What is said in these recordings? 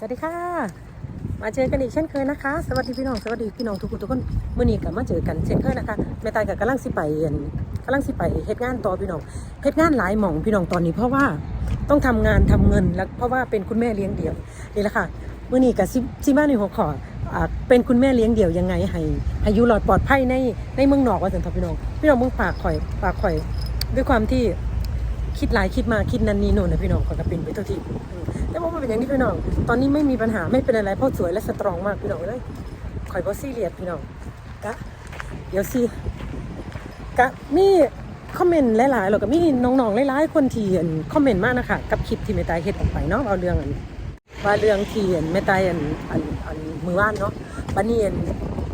สวัสดีค่ะ มาเจอกันอีกเช่นเคยนะคะ สวัสดีพี่น้อง สวัสดีพี่น้องทุกคนทุกคนเมื่อนี้กลับมาเจอกันเช่นเคยนะคะแม่ตายกับกำลังสิไปเอิ่นกำลังสิไปเฮ็ดงานต่อพี่น้องเฮ็ดงานหลายหม่องพี่น้องตอนนี้เพราะว่าต้องทำงานทำเงินแล้วเพราะว่าเป็นคุณแม่เลี้ยงเดี่ยวนี่แหละค่ะเมื่อนี้กับซิซิมาในหัวข้อเป็นคุณแม่เลี้ยงเดี่ยวยังไงให้ให้ยู่รอดปลอดภัยในในเมืองนอกว่าสันทพี่น้องพี่น้องเมืองปากข่อยปากข่อย ด้วยความที่ คิดหลายคิดมาคิดนันนีโน่นนะพี่น้องขอก็เป็นไปเท่าที่อืมแต่ว่ามันเป็นอย่างนี้พี่น้อง ตอนนี้ไม่มีปัญหาไม่เป็นอะไรเพราะสวยและสตรองมากพี่น้องเลยข่อยบอซี่เรียดพี่น้องกะเดี๋ยวสิกะมีคอมเมนต์หลายๆแล้วก็มีน้องๆหลายๆคนที่อั่นคอมเมนต์มากนะคะกับคลิปที่แม่ตายเฮ็ดออกไปเนาะเอาเรื่องอันว่าเรื่องที่อั่นแม่ตายอันอันอันมือว่านเนาะบันนี้อัน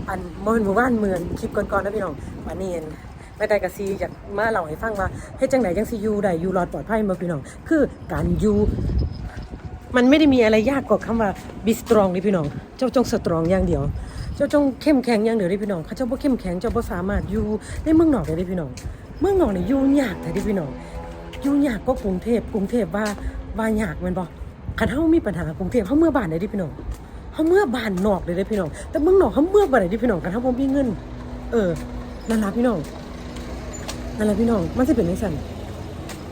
อันมือว่านเหมือนคลิปก่อนๆนะพี่น้องบันนี้อัน แม่ไก่กะซีอยากมาเล่าให้ฟังว่าเฮ็ดจังไหนจังสิอยู่ได้อยู่รอดปลอดภัยบ่พี่น้อง คือการอยู่มันไม่ได้มีอะไรยากกว่าคำว่า be strong นี่พี่น้อง เจ้าจง strong อย่างเดียว เจ้าจงเข้มแข็งอย่างเดียวนี่พี่น้องเขาเจ้าบ่เข้มแข็งเจ้าบ่สามารถอยู่ในเมืองนอกได้เด้พี่น้อง เมืองนอกนี่อยู่ยากแต่เด้พี่น้องอยู่ยากก็กรุงเทพกรุงเทพว่าว่ายากม่นบ่คันเฮามีปัญหากรุงเทพเฮาเมื่อบ้านได้เด้พี่น้องเฮาเมื่อบ้านนอกเลยเด้พี่น้อง แต่เมืองนอกเฮาเมื่อบ่ได้ด้พี่น้องคันเฮาบ่มีเงิน เออนั่นล่ะพี่น้อง นั่นแหละพี่น้อง มันจะเป็นยังไง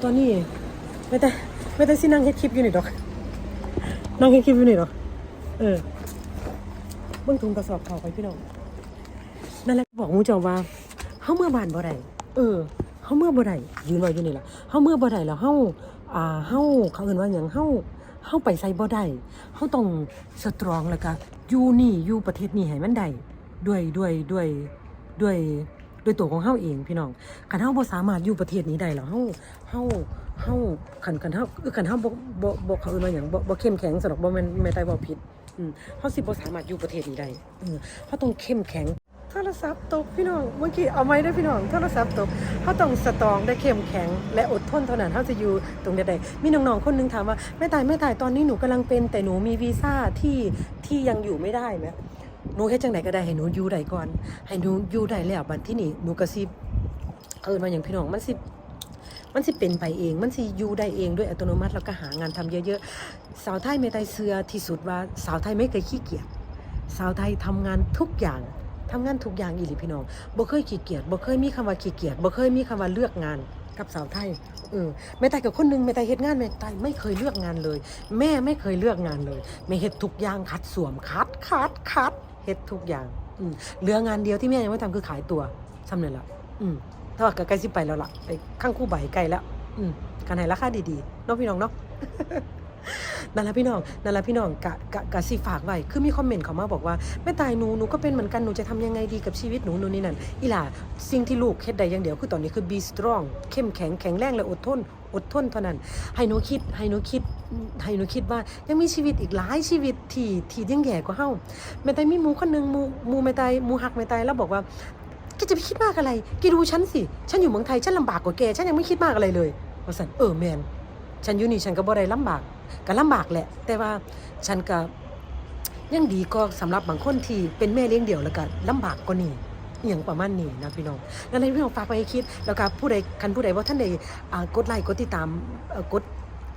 ตอนนี้ไม่แต่ไม่แต่สินั่งเฮ็ดคลิปอยู่นี่ดอก นั่งเฮ็ดคลิปอยู่นี่ดอก เออเบิ่งถุงกระสอบข่าวไปพี่น้อง นั่นแหละบอกมูจ้าว่าเฮาเมื่อบานบ่ได้เออเฮาเมื่อบ่ได้ยืนไว้อยู่นี่ล่ะเฮาเมื่อบ่ได้แล้วเฮาอ่าเฮาเขาเอิ้นว่าหยังเฮาเฮาไปใส่บ่ได้เฮาต้องสตรองแล้วก็อยู่นี่อยู่ประเทศนี้ให้มันได้ด้วยด้วยด้วยด้วย โดยตัวของเฮาเองพี่น้องคันเฮาบ่สามารถอยู่ประเทศนี้ได้แล้วเฮาเฮาเฮาคันคันเฮาเออคันเฮาบ่บ่บ่เขาเอิ้นว่าหยังบ่บ่เข้มแข็งสำหรับบ่แม่นแม่นได้บ่ผิดอืมเฮาสิบ่สามารถอยู่ประเทศนี้ได้เออเฮาต้องเข้มแข็งโทรศัพท์ตกพี่น้องเมื่อกี้เอาไม้ได้พี่น้องโทรศัพท์ตกเขาต้องสตรองได้เข้มแข็ง และอดทนเท่านั้นเขาจะอยู่ตรงใดๆมีน้องๆคนหนึงถามว่าแม่ตายแม่ตายตอนนี้หนูกำลังเป็นแต่หนูมีวีซ่าที่ที่ยังอยู่ไม่ได้ไหม หนูแค่จังไหนก็ได้ให้หนูอยู่ได้ก่อน ให้หนูอยู่ได้แล้วบัดที่นี่หนูก็สิเออมาอย่างพี่น้องมันสิมันสิเป็นไปเอง มันสิอยู่ได้เองด้วยอัตโนมัติแล้วก็หางานทำเยอะๆ สาวไทยเมตายเสือที่สุดว่าสาวไทยไม่เคยขี้เกียจ สาวไทยทำงานทุกอย่างทำงานทุกอย่างอีหลีพี่น้องบ่เคยขี้เกียจบ่เคยมีคำว่าขี้เกียจบ่เคยมีคำว่าเลือกงานกับสาวไทยเออแม่ตายกับคนหนึงแม่ตายเฮ็ดงานแม่ตายไม่เคยเลือกงานเลย แม่ไม่เคยเลือกงานเลยแม่เฮ็ดทุกอย่างคัดสวมคัดคัดคัด เฮ็ดทุกอย่างอืมเหลืองานเดียวที่แม่ยังไม่ทำคือขายตัวซ้ำนั่นล่ะอืมถ้าว่ากใกล้สิไปแล้วล่ะไปข้างคู่ใบใกล้แล้วอืมกันให้ราคาดีๆเนาะพี่น้องเนาะนั่นแหละพี่น้องนั่นแหละพี่น้องกะกะกะสิฝากไว้คือมีคอมเมนต์เขามาบอกว่าแม่ตายหนูหนูก็เป็นเหมือนกันหนูจะทำยังไงดีกับชีวิตหนูหนูนี่นั่นอีหล่าสิ่งที่ลูกเฮ็ดได้อย่างเดียวคือตอนนี้คือ be strong เข้มแข็งแข็งแรงและอดทน อดทนเท่านั้น ให้หนูคิด ให้หนูคิด ให้หนูคิดว่ายังมีชีวิตอีกหลายชีวิตที่ที่ยังแย่กว่าเฮาแม่ตายมีหมูคนหนึงหมูหมูแม่ตายหมูหักแม่ตายแล้วบอกว่าแกจะไปคิดมากอะไรแกดูฉันสิ ฉันอยู่เมืองไทย ฉันลำบากกว่าแก ฉันยังไม่คิดมากอะไรเลยว่าซั่นเออแมน ฉันอยู่นี่ฉันก็บ่ได้ลำบาก ก็ลำบากแหละ แต่ว่าฉันก็ยังดีก็สำหรับบางคนที่เป็นแม่เลี้ยงเดี่ยวแล้วก็ลำบากกว่านี้ อหย่างประมาณนี้นะพี่น้องนั่นเลยพี่น้องฝากไปให้คิด แล้วก็ผู้ใดคันผู้ใดว่าท่านใดกดไลค์กดติดตามกด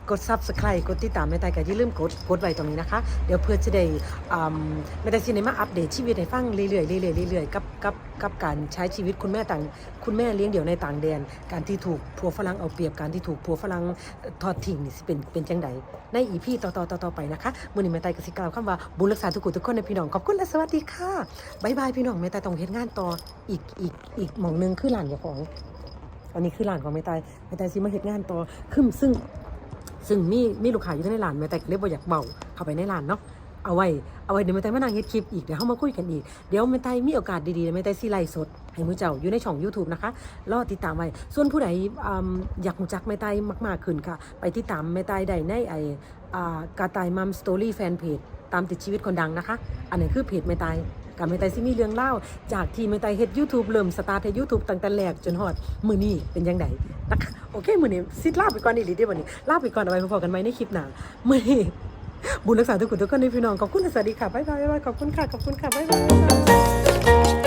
กดซับสไครต์กดติดตามไม่ตายก็อย่าลืมกดกดไว้ตรงนี้นะคะ เดี๋ยวเพื่อจะได้อ่าไม่ได้สิได้มาอัปเดตชีวิตให้ฟังเรื่อยๆเรื่อยๆเรื่อยๆกับกับกับการใช้ชีวิตคุณแม่ต่างคุณแม่เลี้ยงเดี่ยวในต่างแดน การที่ถูกผัวฝรั่งเอาเปรียบการที่ถูกผัวฝรั่งทอดทิ้งนี่เป็นเป็นจังใดในอีพีต่อๆต่อๆไปนะคะมื้อนี้แม่ตายก็สิกล่าวคำว่าบุญรักษาทุกคนทุกคนในพี่น้องขอบคุณและสวัสดีค่ะบายบายพี่น้องแม่ตายต้องเฮ็ดงานต่ออีกอีกอีกหม่องหนึงคือหลานเจ้าของอันนี้คือหลานของแม่ตายแม่ตายสิมาเฮ็ดงานต่อคือซึ่ง ซึ่งมีมีลูกค้าอยู่ในร้านแม่แต่เรียกว่าอยากเบาเข้าไปในร้านเนาะเอาไว้เอาไว้เดี๋ยวแม่แต่มานั่งเฮ็ดคลิปอีกเดี๋ยวเฮามาคุยกันอีกเดี๋ยวแม่แต่มีโอกาสดีๆแม่แต่สิไลสดให้มือเจ้าอยู่ในช่อง YouTube นะคะรอติดตามไว้ส่วนผู้ใดออยากรู้จักแม่แต่มากๆขึ้นค่ะ ไปติดตามแม่แต่ได้ในไออ่ากาตายมัมสตอรี่แฟนเพจตามติดชีวิตคนดังนะคะ อันนี้คือเพจแม่แต่ กับเม่แต่สิมีเรื่องเล่าจากที่แม่แต่เฮ็ดยูทูบเริ่มสตาร์ทเฮ็ดยูทูบตั้งแต่แรกจนฮอดมื้อนี้เป็นยังไงนะคะโอเคมื้อนี้ซิดลาไปก่อนอีหลีเด้อวันนี้ลาไปก่อนเอาไว้พบกันไหมในคลิปหน้ามื้อนี้บุญรักษาทุกคนทุกคนในพี่น้องขอบคุณและสวัสดีค่ะบ๊ายบายบ๊ายบายขอบคุณค่ะขอบคุณค่ะบ๊ายบาย